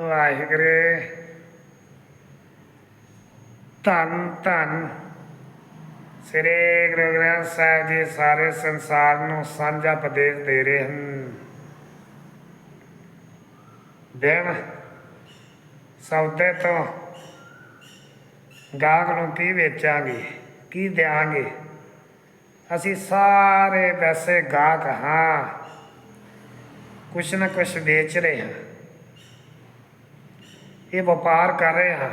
ਵਾਹਿਗੁਰੂ। ਧੰਨ ਧੰਨ। ਸ੍ਰੀ ਗੁਰੂ ਗ੍ਰੰਥ ਸਾਹਿਬ ਜੀ ਸਾਰੇ ਸੰਸਾਰ ਨੂੰ ਸਾਂਝਾ ਉਪਦੇਸ਼ ਦੇ ਰਹੇ ਹਨ। ਦਿਨ ਸੌਦੇ ਤੋਂ ਗਾਹਕ ਨੂੰ ਕੀ ਵੇਚਾਂਗੇ, ਕੀ ਦਿਆਂਗੇ? ਅਸੀਂ ਸਾਰੇ ਵੈਸੇ ਗਾਹਕ ਹਾਂ। ਕੁਛ ਨਾ ਕੁਛ ਵੇਚ ਰਹੇ ਹਾਂ। ਇਹ ਵਪਾਰ ਕਰ ਰਹੇ ਹਾਂ।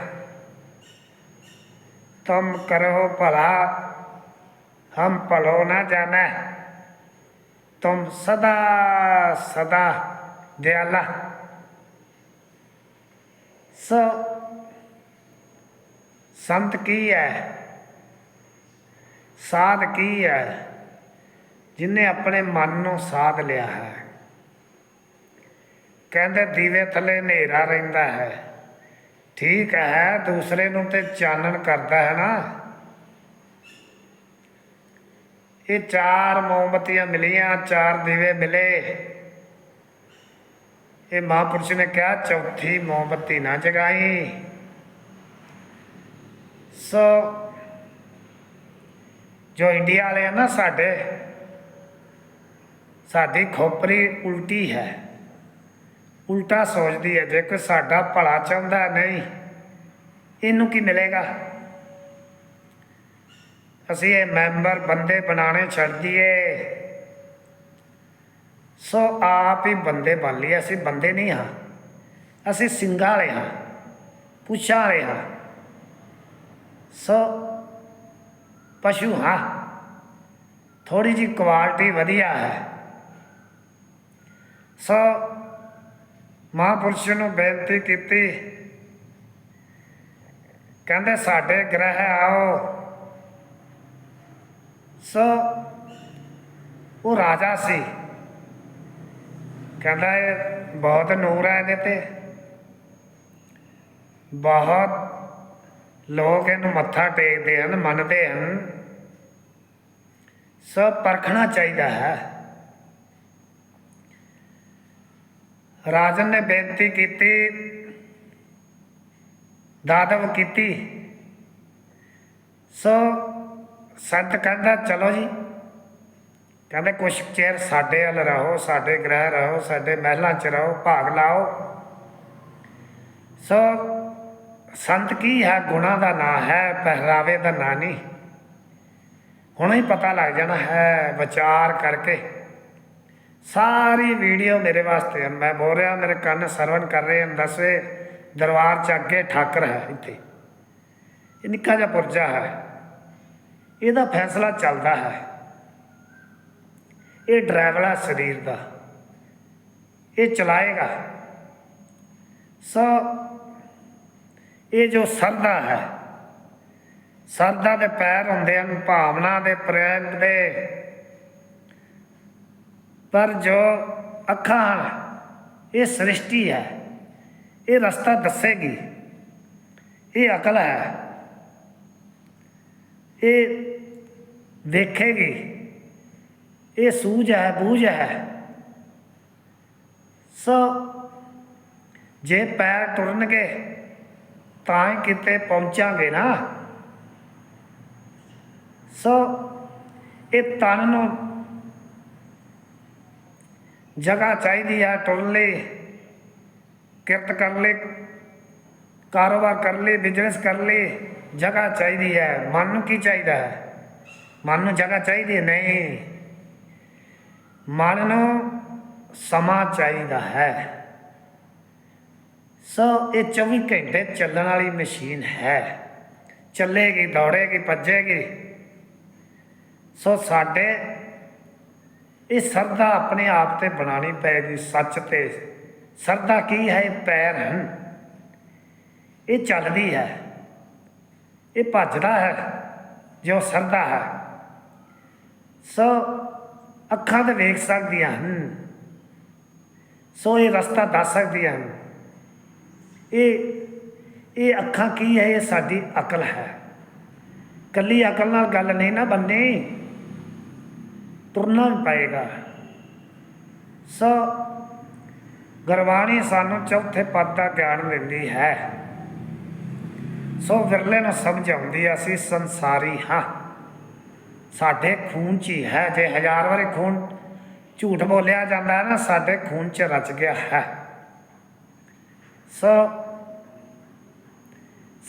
ਤੁਮ ਕਰੋ ਭਲਾ, ਹਮ ਭਲੋ ਨਾ ਜਾਣਾ। ਤੁਮ ਸਦਾ ਸਦਾ ਦਿਆਲਾ। ਸੋ, ਸੰਤ ਕੀ ਹੈ? ਸਾਧ ਕੀ ਹੈ? ਜਿਨੇ ਆਪਣੇ ਮਨ ਨੂੰ ਸਾਧ ਲਿਆ ਹੈ। ਕਹਿੰਦੇ ਦੀਵੇ ਥੱਲੇ ਹਨੇਰਾ ਰਹਿੰਦਾ ਹੈ। ਠੀਕ ਹੈ, ਦੂਸਰੇ ਨੂੰ ਤੇ ਚਾਨਣ ਕਰਦਾ ਹੈ ਨਾ। ਇਹ ਚਾਰ ਮੋਮਬਤੀਆਂ ਮਿਲੀਆਂ, ਚਾਰ ਦੀਵੇ ਮਿਲੇ। ਇਹ ਮਹਾਂਪੁਰਸ਼ ਨੇ ਕਿਹਾ, ਚੌਥੀ ਮੋਮਬਤੀ ਨਾ ਜਗਾਈ। ਸੋ ਜੋ ਇੰਡੀਆ ਵਾਲੇ ਆ ਨਾ ਸਾਡੇ, ਸਾਡੀ ਖੋਪਰੀ ਉਲਟੀ ਹੈ। ਉਲਟਾ ਸੋਚਦੀ ਹੈ, ਜੇ ਕੋਈ ਸਾਡਾ ਭਲਾ ਚਾਹੁੰਦਾ ਨਹੀਂ, ਇਹਨੂੰ ਕੀ ਮਿਲੇਗਾ? ਅਸੀਂ ਇਹ ਮੈਂਬਰ ਬੰਦੇ ਬਣਾਣੇ ਛੱਡ ਦਈਏ ਸੋ ਆਪ ਹੀ ਬੰਦੇ ਬਣ ਲਈਏ। ਅਸੀਂ ਬੰਦੇ ਨਹੀਂ ਹਾਂ। ਅਸੀਂ ਸਿੰਘਾਂ ਵਾਲੇ ਹਾਂ, ਪੁੱਛਾਂ ਵਾਲੇ ਹਾਂ। ਸੋ ਪਸ਼ੂ ਹਾਂ। ਥੋੜੀ ਜੀ ਕੁਆਲਿਟੀ ਵਧੀਆ ਹੈ। ਸੋ ਮਹਾਂਪੁਰਸ਼ ਨੂੰ ਬੇਨਤੀ ਕੀਤੀ। ਕਹਿੰਦੇ, ਸਾਡੇ ਗ੍ਰਹਿ ਆਓ। ਸੋ ਉਹ ਰਾਜਾ ਸੀ। ਕਹਿੰਦਾ, ਇਹ ਬਹੁਤ ਨੂਰ ਹੈ ਇਹਦੇ ਤੇ। ਬਹੁਤ ਲੋਕ ਇਹਨੂੰ ਮੱਥਾ ਟੇਕਦੇ ਹਨ, ਮੰਨਦੇ ਹਨ। ਸਭ ਪਰਖਣਾ ਚਾਹੀਦਾ ਹੈ। ਰਾਜਨ ਨੇ ਬੇਨਤੀ ਕੀਤੀ, ਦਾਦਵ ਕੀਤੀ। ਸੋ ਸੰਤ ਕਹਿੰਦਾ, ਚਲੋ ਜੀ। ਕਹਿੰਦੇ, ਕੁਛ ਚਿਰ ਸਾਡੇ ਵੱਲ ਰਹੋ, ਸਾਡੇ ਗ੍ਰਹਿ ਰਹੋ, ਸਾਡੇ ਮਹਿਲਾਂ 'ਚ ਰਹੋ, ਭਾਗ ਲਾਓ। ਸੋ ਸੰਤ ਕੀ ਹੈ? ਗੁਣਾ ਦਾ ਨਾਂ ਹੈ, ਪਹਿਰਾਵੇ ਦਾ ਨਾਂ ਨਹੀਂ। ਹੁਣੇ ਹੀ ਪਤਾ ਲੱਗ ਜਾਣਾ ਹੈ, ਵਿਚਾਰ ਕਰਕੇ। ਸਾਰੀ ਵੀਡੀਓ ਮੇਰੇ ਵਾਸਤੇ ਮੈਂ ਬੋਲ ਰਿਹਾ, ਮੇਰੇ ਕੰਨ ਸਰਵਣ ਕਰ ਰਹੇ ਹਨ। ਦਸਵੇਂ ਦਰਬਾਰ ਚ ਅੱਗੇ ਠਾਕਰ ਹੈ ਇੱਥੇ। ਇਹ ਨਿੱਕਾ ਜਿਹਾ ਪੁਰਜਾ ਹੈ। ਇਹਦਾ ਫੈਸਲਾ ਚੱਲਦਾ ਹੈ। ਇਹ ਡਰਾਈਵਰ ਹੈ ਸਰੀਰ ਦਾ। ਇਹ ਚਲਾਏਗਾ। ਸੋ, ਇਹ ਜੋ ਸਰਦਾ ਹੈ, ਸਰਦਾ ਦੇ ਪੈਰ ਹੁੰਦੇ ਹਨ, ਭਾਵਨਾ ਦੇ ਪ੍ਰੇਮ ਦੇ ਪਰ ਜੋ ਅੱਖਾਂ ਹਨ, ਇਹ ਸ੍ਰਿਸ਼ਟੀ ਹੈ। ਇਹ ਰਸਤਾ ਦੱਸੇਗੀ। ਇਹ ਅਕਲ ਹੈ। ਇਹ ਦੇਖੇਗੀ ਇਹ ਸੂਝ ਹੈ, ਬੂਝ ਹੈ। ਸੋ ਜੇ ਪੈਰ ਟੁਰਨਗੇ, ਤਾਂ ਹੀ ਕਿਤੇ ਪਹੁੰਚਾਂਗੇ ਨਾ। ਸੋ ਇਹ ਤਨ ਨੂੰ ਜਗ੍ਹਾ ਚਾਹੀਦੀ ਹੈ ਟੁਰਨ ਲਈ ਕਿਰਤ ਕਰਨ ਲਈ ਕਾਰੋਬਾਰ ਕਰਨ ਲਈ ਬਿਜ਼ਨਸ ਕਰਨ ਲਈ ਜਗ੍ਹਾ ਚਾਹੀਦੀ ਹੈ ਮਨ ਨੂੰ ਕੀ ਚਾਹੀਦਾ ਹੈ? ਮਨ ਨੂੰ ਜਗ੍ਹਾ ਚਾਹੀਦੀ ਨਹੀਂ। ਮਨ ਨੂੰ ਸਮਾਂ ਚਾਹੀਦਾ ਹੈ। ਸੋ ਇਹ 24 ਘੰਟੇ ਚੱਲਣ ਵਾਲੀ ਮਸ਼ੀਨ ਹੈ। ਚੱਲੇਗੀ, ਦੌੜੇਗੀ, ਭੱਜੇਗੀ। ਸੋ ਸਾਡੇ ਇਹ ਸਰਦਾ ਆਪਣੇ ਆਪ ਤੇ ਬਣਾਣੀ ਪਏਗੀ ਸੱਚ ਤੇ। ਸਰਦਾ ਕੀ ਹੈ? ਇਹ ਪੈਰ ਹਨ। ਇਹ ਚੱਲਦੀ ਹੈ। ਇਹ ਭੱਜਦਾ ਹੈ। ਜੋ ਸਰਦਾ ਹੈ। ਸੋ ਅੱਖਾਂ ਤੇ ਵੇਖ ਸਕਦੀਆਂ ਹਨ। ਸੋ ਇਹ ਰਸਤਾ ਦੱਸ ਸਕਦੀਆਂ ਹਨ। ਇਹ ਇਹ ਅੱਖਾਂ ਕੀ ਹੈ? ਇਹ ਸਾਡੀ ਅਕਲ ਹੈ। ਕੱਲੀ ਅਕਲ ਨਾਲ ਗੱਲ ਨਹੀਂ ਨਾ ਬੰਨੇ। ਤੁਰਨਾ ਪਏਗਾ। ਸੋ ਗੁਰਬਾਣੀ ਸਾਨੂੰ ਚੌਥੇ ਪਦ ਦਾ ਗਿਆਨ ਦਿੰਦੀ ਹੈ। ਸੋ ਵਿਰਲੇ ਨੂੰ ਸਮਝ ਆਉਂਦੀ ਹੈ, ਅਸੀਂ ਸੰਸਾਰੀ ਹਾਂ। ਸਾਡੇ ਖੂਨ 'ਚ ਹੀ ਹੈ ਜੇ ਹਜ਼ਾਰ ਵਾਰੀ ਖੂਨ ਝੂਠ ਬੋਲਿਆ ਜਾਂਦਾ ਹੈ ਨਾ ਸਾਡੇ ਖੂਨ 'ਚ ਰਚ ਗਿਆ ਹੈ। ਸੋ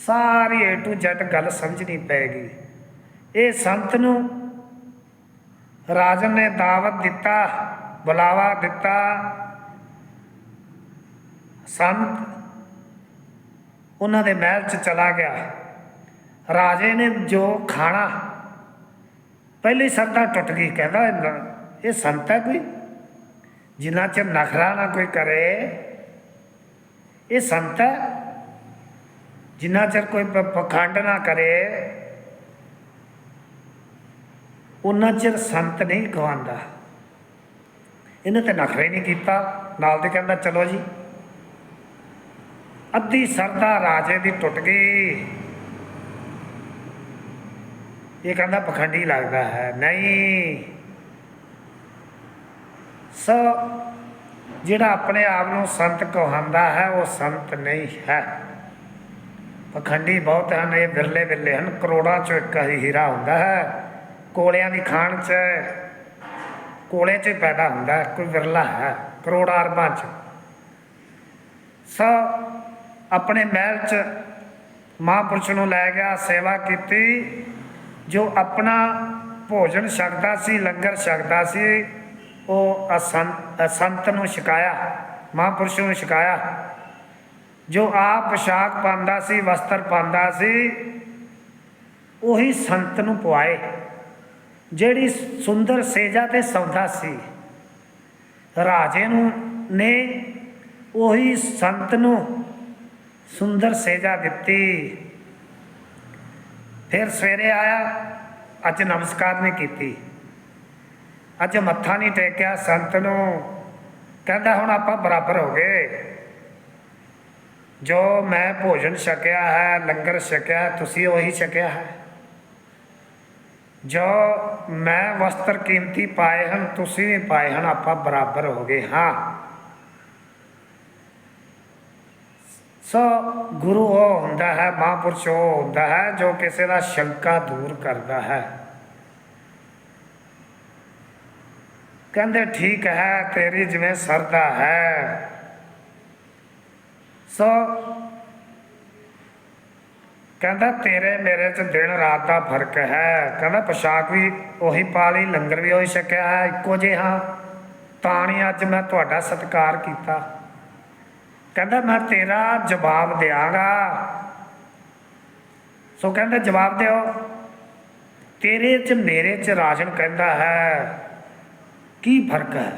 ਸਾਰੀ ਏ ਟੂ Z ਗੱਲ ਸਮਝਣੀ ਪੈਗੀ ਇਹ ਸੰਤ ਨੂੰ ਰਾਜਨ ਨੇ ਦਾਵਤ ਦਿੱਤਾ, ਬੁਲਾਵਾ ਦਿੱਤਾ। ਸੰਤ ਉਹਨਾਂ ਦੇ ਮਹਿਲ 'ਚ ਚਲਾ ਗਿਆ। ਰਾਜੇ ਨੇ ਜੋ ਖਾਣਾ, ਪਹਿਲੀ ਸਰਦਾ ਟੁੱਟ ਗਈ, ਕਹਿੰਦਾ, ਇਹ- ਸੰਤ ਹੈ ਕੋਈ? ਜਿੰਨਾ ਚਿਰ ਨਖਰਾ ਨਾ ਕੋਈ ਕਰੇ, ਇਹ ਸੰਤ ਹੈ? ਜਿੰਨਾ ਚਿਰ ਕੋਈ ਪਖੰਡ ਨਾ ਕਰੇ ਉਹਨਾਂ ਚਿਰ ਸੰਤ ਨਹੀਂ ਗਵਾਉਂਦਾ। ਇਹਨੇ ਤੇ ਨਖਰਾ ਹੀ ਨਹੀਂ ਕੀਤਾ। ਨਾਲ ਦੇ ਕਹਿੰਦਾ, ਚਲੋ ਜੀ। ਅੱਧੀ ਸਰਦਾ ਰਾਜੇ ਦੀ ਟੁੱਟ ਗਈ। ਇਹ ਕਹਿੰਦਾ, ਪਖੰਡੀ ਲੱਗਦਾ ਹੈ। ਨਹੀਂ। ਸੋ ਜਿਹੜਾ ਆਪਣੇ ਆਪ ਨੂੰ ਸੰਤ ਕਹਾਉਂਦਾ ਹੈ, ਉਹ ਸੰਤ ਨਹੀਂ ਹੈ। ਪਖੰਡੀ ਬਹੁਤ ਹਨ, ਇਹ ਬਿਰਲੇ ਬਿਰਲੇ ਹਨ। ਕਰੋੜਾਂ ਚੋਂ ਇੱਕ ਹੀ ਹੀਰਾ ਹੁੰਦਾ ਹੈ। ਕੋਲਿਆਂ ਦੀ ਖਾਣ 'ਚ ਕੋਲੇ 'ਚ ਪੈਦਾ ਹੁੰਦਾ ਕੋਈ ਵਿਰਲਾ ਹੈ, ਕਰੋੜਾਂ ਅਰਬਾਂ 'ਚ। ਸੋ ਆਪਣੇ ਮਹਿਲ 'ਚ ਮਹਾਂਪੁਰਸ਼ ਨੂੰ ਲੈ ਗਿਆ, ਸੇਵਾ ਕੀਤੀ, ਜੋ ਆਪਣਾ ਭੋਜਨ ਛਕਦਾ ਸੀ, ਲੰਗਰ ਛਕਦਾ ਸੀ, ਉਹ ਅਸੰਤ ਅਸੰਤ ਨੂੰ ਛਕਾਇਆ, ਮਹਾਂਪੁਰਸ਼ ਨੂੰ ਛਕਾਇਆ। ਜੋ ਆਪ ਪੋਸ਼ਾਕ ਪਾਉਂਦਾ ਸੀ, ਵਸਤਰ ਪਾਉਂਦਾ ਸੀ, ਉਹੀ ਸੰਤ ਨੂੰ ਪਵਾਏ ਜਿਹੜੀ ਸੁੰਦਰ ਸੇਜਾ ਤੇ ਸੌਦਾ ਸੀ। ਰਾਜੇ ਨੂੰ, ਨੇ ਉਹੀ ਸੰਤ ਨੂੰ ਸੁੰਦਰ ਸੇਜਾ ਦਿੱਤੀ। ਫਿਰ ਸਵੇਰੇ ਆਇਆ, ਅੱਜ ਨਮਸਕਾਰ ਨਹੀਂ ਕੀਤੀ। ਅੱਜ ਮੱਥਾ ਨਹੀਂ ਟੇਕਿਆ ਸੰਤ ਨੂੰ। ਕਹਿੰਦਾ, ਹੁਣ ਆਪਾਂ ਬਰਾਬਰ ਹੋ ਗਏ। ਜੋ ਮੈਂ ਭੋਜਨ ਛਕਿਆ ਹੈ, ਲੰਗਰ ਛਕਿਆ ਤੁਸੀਂ ਉਹੀ ਛਕਿਆ ਹੈ। ਜੋ ਮੈਂ ਵਸਤਰ ਕੀਮਤੀ ਪਾਏ ਹਨ, ਤੁਸੀਂ ਵੀ ਪਾਏ ਹਨ, ਆਪਾਂ ਬਰਾਬਰ ਹੋ ਗਏ ਹਾਂ। ਸੋ ਗੁਰੂ ਉਹ ਹੁੰਦਾ ਹੈ, ਮਹਾਂਪੁਰਸ਼ ਉਹ ਹੁੰਦਾ ਹੈ, ਜੋ ਕਿਸੇ ਦਾ ਸ਼ੰਕਾ ਦੂਰ ਕਰਦਾ ਹੈ। ਕਹਿੰਦੇ, ਠੀਕ ਹੈ, ਤੇਰੀ ਜਿਵੇਂ ਸਰਦਾ ਹੈ। ਸੋ ਕਹਿੰਦਾ, ਤੇਰੇ ਮੇਰੇ ਚ ਦਿਨ ਰਾਤ ਦਾ ਫ਼ਰਕ ਹੈ। ਕਹਿੰਦਾ, ਪੋਸ਼ਾਕ ਵੀ ਉਹੀ ਪਾ ਲਈ ਲੰਗਰ ਵੀ ਉਹੀ ਛਕਿਆ ਹੈ, ਇੱਕੋ ਜਿਹਾ। ਤਾਂ ਨਹੀਂ ਅੱਜ ਮੈਂ ਤੁਹਾਡਾ ਸਤਿਕਾਰ ਕੀਤਾ। ਕਹਿੰਦਾ, ਮੈਂ ਤੇਰਾ ਜਵਾਬ ਦਿਆਂਗਾ। ਸੋ ਕਹਿੰਦਾ, ਜਵਾਬ ਦਿਓ। ਤੇਰੇ ਚ, ਮੇਰੇ ਚ ਰਾਸ਼ਨ ਕਹਿੰਦਾ ਹੈ। ਕੀ ਫ਼ਰਕ ਹੈ?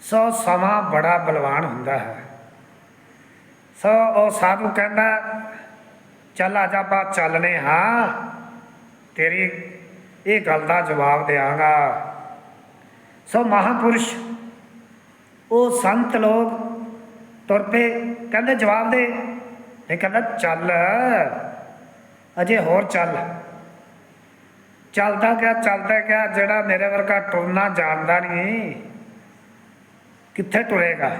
ਸੋ ਸਮਾਂ ਬੜਾ ਬਲਵਾਨ ਹੁੰਦਾ ਹੈ। ਸੋ ਉਹ ਸਾਧੂ ਕਹਿੰਦਾ, ਚੱਲ ਆ ਜਾ ਆਪਾਂ ਚੱਲਨੇ ਹਾਂ। ਤੇਰੀ ਇਹ ਗੱਲ ਦਾ ਜਵਾਬ ਦਿਆਂਗਾ। ਸੋ ਮਹਾਪੁਰਸ਼, ਉਹ ਸੰਤ ਲੋਕ ਤੁਰ ਪਏ। ਕਹਿੰਦੇ, ਜਵਾਬ ਦੇ। ਇਹ ਕਹਿੰਦਾ, ਚੱਲ, ਅਜੇ ਹੋਰ ਚੱਲ। ਚੱਲਦਾ ਗਿਆ ਚੱਲਦਾ ਗਿਆ, ਜਿਹੜਾ ਮੇਰੇ ਵਰਗਾ ਟੁਰਨਾ ਜਾਣਦਾ ਨਹੀਂ, ਕਿੱਥੇ ਟੁਰੇਗਾ?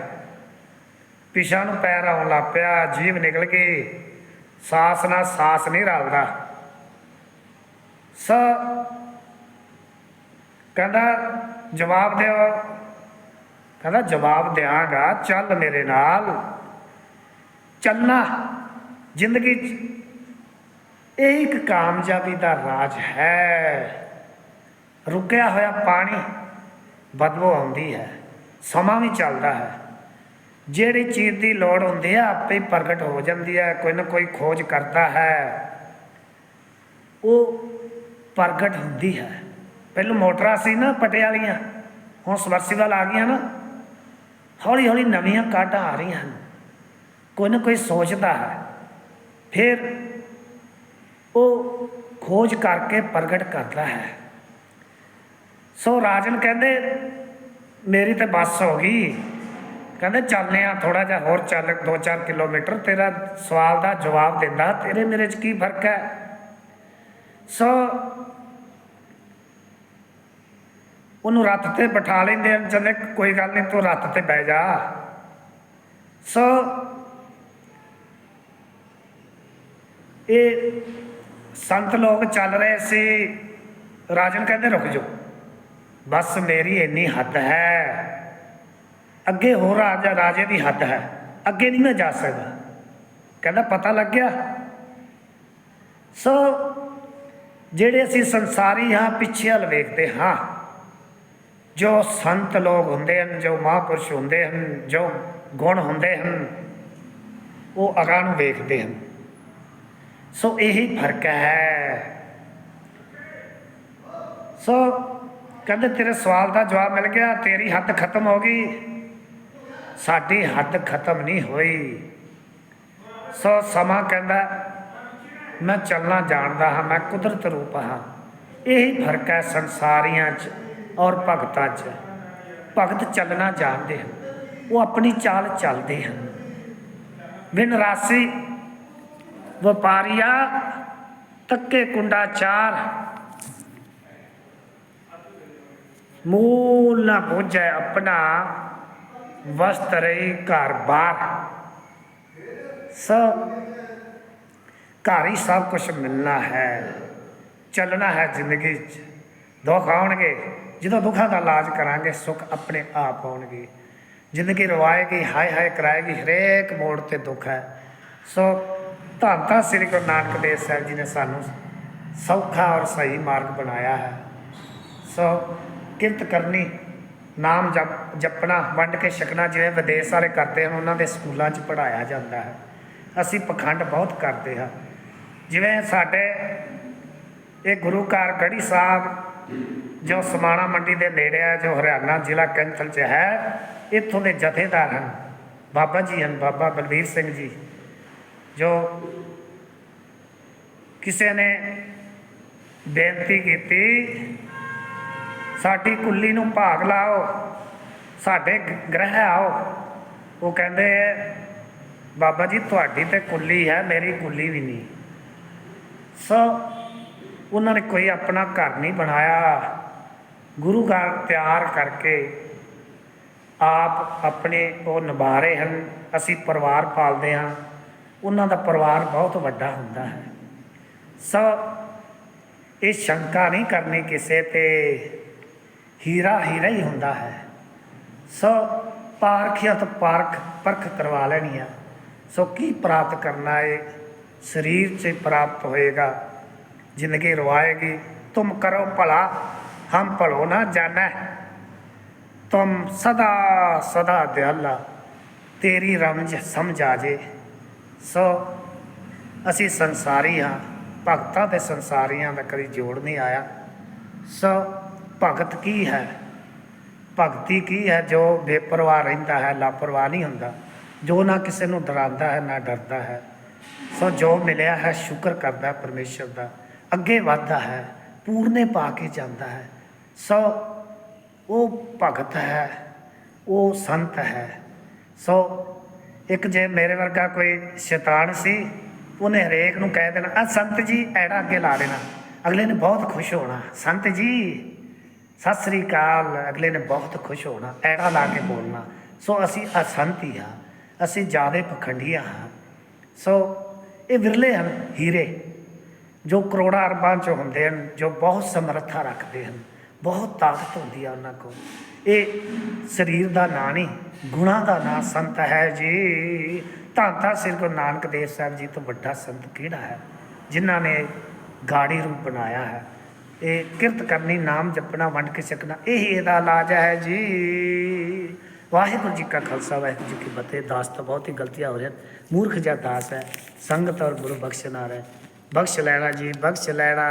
ਪਿਛਾਂ ਨੂੰ ਪੈਰ ਆਉਣ ਲੱਗ ਪਿਆ, ਜੀਵ ਨਿਕਲ ਗਈ ਸਾਸ ਨਾਲ ਸਾਸ ਨਹੀਂ ਰਲਦਾ। ਸ ਕਹਿੰਦਾ, ਜਵਾਬ ਦਿਓ। ਕਹਿੰਦਾ, ਜਵਾਬ ਦਿਆਂਗਾ, ਚੱਲ ਮੇਰੇ ਨਾਲ। ਚੱਲਣਾ ਜ਼ਿੰਦਗੀ 'ਚ ਇਹ ਇੱਕ ਕਾਮਯਾਬੀ ਦਾ ਰਾਜ ਹੈ। ਰੁਕਿਆ ਹੋਇਆ ਪਾਣੀ ਬਦਬੂ ਆਉਂਦੀ ਹੈ, ਸਮਾਂ ਵੀ ਚੱਲਦਾ ਹੈ। ਜਿਹੜੀ ਚੀਜ਼ ਦੀ ਲੋੜ ਹੁੰਦੀ ਹੈ ਆਪੇ ਪ੍ਰਗਟ ਹੋ ਜਾਂਦੀ ਹੈ ਕੋਈ ਨਾ ਕੋਈ ਖੋਜ ਕਰਦਾ ਹੈ। ਉਹ ਪ੍ਰਗਟ ਹੁੰਦੀ ਹੈ। ਪਹਿਲਾਂ ਮੋਟਰਾਂ ਸੀ ਨਾ ਪਟਿਆਲੀਆਂ ਹੁਣ ਸਬਰਸੀਬਲ ਆ ਗਈਆਂ ਨਾ। ਹੌਲੀ ਹੌਲੀ ਨਵੀਆਂ ਕਾਢਾਂ ਆ ਰਹੀਆਂ ਹਨ। ਕੋਈ ਨਾ ਕੋਈ ਸੋਚਦਾ ਹੈ। ਫਿਰ ਉਹ ਖੋਜ ਕਰਕੇ ਪ੍ਰਗਟ ਕਰਦਾ ਹੈ। ਸੋ ਰਾਜਨ ਕਹਿੰਦੇ, ਮੇਰੀ ਤੇ ਬੱਸ ਹੋ ਗਈ। ਕਹਿੰਦੇ ਚੱਲਨੇ ਆ ਥੋੜਾ ਜਿਹਾ ਹੋਰ ਚੱਲ 2-4 ਕਿਲੋਮੀਟਰ, ਤੇਰਾ ਸਵਾਲ ਦਾ ਜਵਾਬ ਦਿੰਦਾ, ਤੇਰੇ ਮੇਰੇ 'ਚ ਕੀ ਫ਼ਰਕ ਹੈ? ਸੋ ਉਹਨੂੰ ਰੱਥ ਤੇ ਬਿਠਾ ਲੈਂਦੇ ਹਨ ਕਹਿੰਦੇ ਕੋਈ ਗੱਲ ਨਹੀਂ, ਤੂੰ ਰੱਥ ਤੇ ਬਹਿ ਜਾ। ਸੋ ਇਹ ਸੰਤ ਲੋਕ ਚੱਲ ਰਹੇ ਸੀ। ਰਾਜਨ ਕਹਿੰਦੇ, ਰੁਕ ਜਾਓ। ਬਸ ਮੇਰੀ ਇੰਨੀ ਹੱਦ ਹੈ। ਅੱਗੇ ਹੋਰ ਰਾਜਾ ਰਾਜੇ ਦੀ ਹੱਦ ਹੈ। ਅੱਗੇ ਨਹੀਂ ਮੈਂ ਜਾ ਸਕਦਾ। ਕਹਿੰਦਾ, ਪਤਾ ਲੱਗ ਗਿਆ। ਸੋ ਜਿਹੜੇ ਅਸੀਂ ਸੰਸਾਰੀ ਹਾਂ, ਪਿੱਛੇ ਹਲ ਵੇਖਦੇ ਹਾਂ। ਜੋ ਸੰਤ ਲੋਕ ਹੁੰਦੇ ਹਨ, ਜੋ ਮਹਾਂਪੁਰਸ਼ ਹੁੰਦੇ ਹਨ, ਜੋ ਗੁਣ ਹੁੰਦੇ ਹਨ, ਉਹ ਅਗਾਂਹ ਨੂੰ ਵੇਖਦੇ ਹਨ। ਸੋ ਇਹੀ ਫ਼ਰਕ ਹੈ। ਸੋ ਕਹਿੰਦੇ, ਤੇਰੇ ਸਵਾਲ ਦਾ ਜਵਾਬ ਮਿਲ ਗਿਆ, ਤੇਰੀ ਹੱਦ ਖਤਮ ਹੋ ਗਈ। ਸਾਡੀ ਹੱਦ ਖਤਮ ਨਹੀਂ ਹੋਈ। ਸੋ ਸਮਾਂ ਕਹਿੰਦਾ, ਮੈਂ ਚੱਲਣਾ ਜਾਣਦਾ ਹਾਂ, ਮੈਂ ਕੁਦਰਤ ਰੂਪ ਹਾਂ। ਇਹੀ ਫ਼ਰਕ ਹੈ ਸੰਸਾਰੀਆਂ 'ਚ ਔਰ ਭਗਤਾਂ 'ਚ। ਭਗਤ ਚੱਲਣਾ ਜਾਣਦੇ ਹਨ, ਉਹ ਆਪਣੀ ਚਾਲ ਚੱਲਦੇ ਹਨ। ਬਿਨ ਰਾਸੀ, ਵਪਾਰੀਆ, ਤੱਕੇ ਕੁੰਡਾ ਚਾਰ। ਮੂਲ ਨਾ ਬੁਝੈ ਆਪਣਾ ਵਸਤ ਰਹੀ ਘਰ ਬਾਰ ਸਭ ਘਰ ਹੀ ਸਭ ਕੁਝ ਮਿਲਣਾ ਹੈ, ਚੱਲਣਾ ਹੈ ਜ਼ਿੰਦਗੀ 'ਚ। ਦੁੱਖ ਆਉਣਗੇ, ਜਦੋਂ ਦੁੱਖਾਂ ਦਾ ਇਲਾਜ ਕਰਾਂਗੇ, ਸੁੱਖ ਆਪਣੇ ਆਪ ਆਉਣਗੇ। ਜ਼ਿੰਦਗੀ ਰਵਾਏਗੀ, ਹਾਏ ਹਾਏ ਕਰਾਏਗੀ, ਹਰੇਕ ਮੋੜ ਤੇ ਦੁੱਖ ਹੈ। ਸੋ ਧੰਨ ਧੰਨ ਸ੍ਰੀ ਗੁਰੂ ਨਾਨਕ ਦੇਵ ਸਾਹਿਬ ਜੀ ਨੇ ਸਾਨੂੰ ਸੌਖਾ ਔਰ ਸਹੀ ਮਾਰਗ ਬਣਾਇਆ ਹੈ। ਸੋ ਕਿਰਤ ਕਰਨੀ ਨਾਮ ਜਪ ਜਪਣਾ, ਵੰਡ ਕੇ ਛਕਣਾ, ਜਿਵੇਂ ਵਿਦੇਸ਼ ਵਾਲੇ ਕਰਦੇ ਹਨ, ਉਹਨਾਂ ਦੇ ਸਕੂਲਾਂ 'ਚ ਪੜਾਇਆ ਜਾਂਦਾ ਹੈ। ਅਸੀਂ ਪਖੰਡ ਬਹੁਤ ਕਰਦੇ ਹਾਂ। ਜਿਵੇਂ ਸਾਡੇ ਇਹ ਗੁਰੂ ਘਰ ਗੜੀ ਸਾਹਿਬ, ਜੋ ਸਮਾਣਾ ਮੰਡੀ ਦੇ ਨੇੜੇ ਹੈ, ਜੋ ਹਰਿਆਣਾ ਜ਼ਿਲ੍ਹਾ ਕੈਂਥਲ 'ਚ ਹੈ, ਇੱਥੋਂ ਦੇ ਜਥੇਦਾਰ ਹਨ। ਬਾਬਾ ਜੀ ਹਨ, ਬਾਬਾ ਬਲਵੀਰ ਸਿੰਘ ਜੀ, ਜੋ ਕਿਸੇ ਨੇ ਬੇਨਤੀ ਕੀਤੀ ਸਾਡੀ ਕੁੱਲੀ ਨੂੰ ਭਾਗ ਲਾਓ, ਸਾਡੇ ਗ੍ਰਹਿ ਆਓ। ਉਹ ਕਹਿੰਦੇ ਬਾਬਾ ਜੀ, ਤੁਹਾਡੀ ਤੇ ਕੁੱਲੀ ਹੈ, ਮੇਰੀ ਕੁੱਲੀ ਵੀ ਨਹੀਂ। ਸੋ ਉਹਨਾਂ ਨੇ ਕੋਈ ਆਪਣਾ ਘਰ ਨਹੀਂ ਬਣਾਇਆ। ਗੁਰੂ ਘਰ ਤਿਆਰ ਕਰਕੇ ਆਪ ਆਪਣੇ ਉਹ ਨਿਭਾ ਰਹੇ ਹਨ। ਅਸੀਂ ਪਰਿਵਾਰ ਪਾਲਦੇ ਹਾਂ। ਉਹਨਾਂ ਦਾ ਪਰਿਵਾਰ ਬਹੁਤ ਵੱਡਾ ਹੁੰਦਾ ਹੈ। ਸੋ ਇਹ ਸ਼ੰਕਾ ਨਹੀਂ ਕਰਨੀ ਕਿਸੇ ਤੇ। ਹੀਰਾ ਹੀਰਾ ਹੀ ਹੁੰਦਾ ਹੈ। ਸੋ ਪਾਰਖਿਅਤ ਪਾਰਖ ਪਰਖ ਕਰਵਾ ਲੈਣੀ ਆ ਸੋ ਕੀ ਪ੍ਰਾਪਤ ਕਰਨਾ ਹੈ ਸਰੀਰ 'ਚ ਪ੍ਰਾਪਤ ਹੋਏਗਾ। ਜ਼ਿੰਦਗੀ ਰਵਾਏਗੀ। ਤੁਮ ਕਰੋ ਭਲਾ, ਹਮ ਭਲੋ ਨਾ ਜਾਣੈ। ਤੁਮ ਸਦਾ ਸਦਾ ਦਿਆਲਾ, ਤੇਰੀ ਰਮਜ ਸਮਝ ਆ ਜੇ। ਸੋ ਅਸੀਂ ਸੰਸਾਰੀ ਹਾਂ। ਭਗਤਾਂ ਤੇ ਸੰਸਾਰੀਆਂ ਦਾ ਕਦੀ ਜੋੜ ਨਹੀਂ ਆਇਆ। ਸੋ ਭਗਤ ਕੀ ਹੈ? ਭਗਤੀ ਕੀ ਹੈ? ਜੋ ਬੇਪਰਵਾਹ ਰਹਿੰਦਾ ਹੈ, ਲਾਪਰਵਾਹ ਨਹੀਂ ਹੁੰਦਾ। ਜੋ ਨਾ ਕਿਸੇ ਨੂੰ ਡਰਾਉਂਦਾ ਹੈ, ਨਾ ਡਰਦਾ ਹੈ। ਸੋ ਜੋ ਮਿਲਿਆ ਹੈ, ਸ਼ੁਕਰ ਕਰਦਾ ਹੈ ਪਰਮੇਸ਼ਰ ਦਾ। ਅੱਗੇ ਵਧਦਾ ਹੈ, ਪੂਰਨੇ ਪਾ ਕੇ ਜਾਂਦਾ ਹੈ। ਸੋ ਉਹ ਭਗਤ ਹੈ, ਉਹ ਸੰਤ ਹੈ। ਸੋ ਇੱਕ ਜੇ ਮੇਰੇ ਵਰਗਾ ਕੋਈ ਸ਼ੈਤਾਨ ਸੀ, ਉਹਨੇ ਹਰੇਕ ਨੂੰ ਕਹਿ ਦੇਣਾ, ਆ ਸੰਤ ਜੀ, ਐੜਾ ਅੱਗੇ ਲਾ ਦੇਣਾ। ਅਗਲੇ ਨੇ ਬਹੁਤ ਖੁਸ਼ ਹੋਣਾ। ਸੰਤ ਜੀ ਸਤਿ ਸ੍ਰੀ ਅਕਾਲ, ਅਗਲੇ ਨੇ ਬਹੁਤ ਖੁਸ਼ ਹੋਣਾ ਐੜਾ ਲਾ ਕੇ ਬੋਲਣਾ। ਸੋ ਅਸੀਂ ਅਸੰਤ ਹੀ ਹਾਂ, ਅਸੀਂ ਜਿਆਦੇ ਪਖੰਡੀਆਂ ਹਾਂ। ਸੋ ਇਹ ਵਿਰਲੇ ਹਨ ਹੀਰੇ, ਜੋ ਕਰੋੜਾਂ ਅਰਬਾਂ ਚ ਹੁੰਦੇ ਹਨ, ਜੋ ਬਹੁਤ ਸਮਰੱਥਾ ਰੱਖਦੇ ਹਨ, ਬਹੁਤ ਤਾਕਤ ਹੁੰਦੀ ਆ ਉਹਨਾਂ ਕੋਲ। ਇਹ ਸਰੀਰ ਦਾ ਨਾਂ ਨਹੀਂ, ਗੁਣਾ ਦਾ ਨਾਂ ਸੰਤ ਹੈ ਜੀ। ਧੰਨ ਧੰਨ ਸ੍ਰੀ ਗੁਰੂ ਨਾਨਕ ਦੇਵ ਸਾਹਿਬ ਜੀ ਤੋਂ ਵੱਡਾ ਸੰਤ ਕਿਹੜਾ ਹੈ, ਜਿਨ੍ਹਾਂ ਨੇ ਗਾੜੀ ਰੂਪ ਬਣਾਇਆ ਹੈ? ਇਹ ਕਿਰਤ ਕਰਨੀ, ਨਾਮ ਜਪਣਾ, ਵੰਡ ਕੇ ਛਕਣਾ, ਇਹ ਇਹਦਾ ਇਲਾਜ ਹੈ ਜੀ। ਵਾਹਿਗੁਰੂ ਜੀ ਕਾ ਖਾਲਸਾ, ਵਾਹਿਗੁਰੂ ਜੀ ਕੀ ਫਤਿਹ। ਦਾਸ ਤਾਂ ਬਹੁਤ ਹੀ ਗਲਤੀਆਂ ਹੋ ਰਹੀਆਂ। ਮੂਰਖ ਜਿਹਾ ਦਾਸ ਹੈ, ਸੰਗਤ ਔਰ ਗੁਰੂ ਬਖਸ਼ਣਾ ਹੈ ਬਖਸ਼ ਲੈਣਾ ਜੀ, ਬਖਸ਼ ਲੈਣਾ।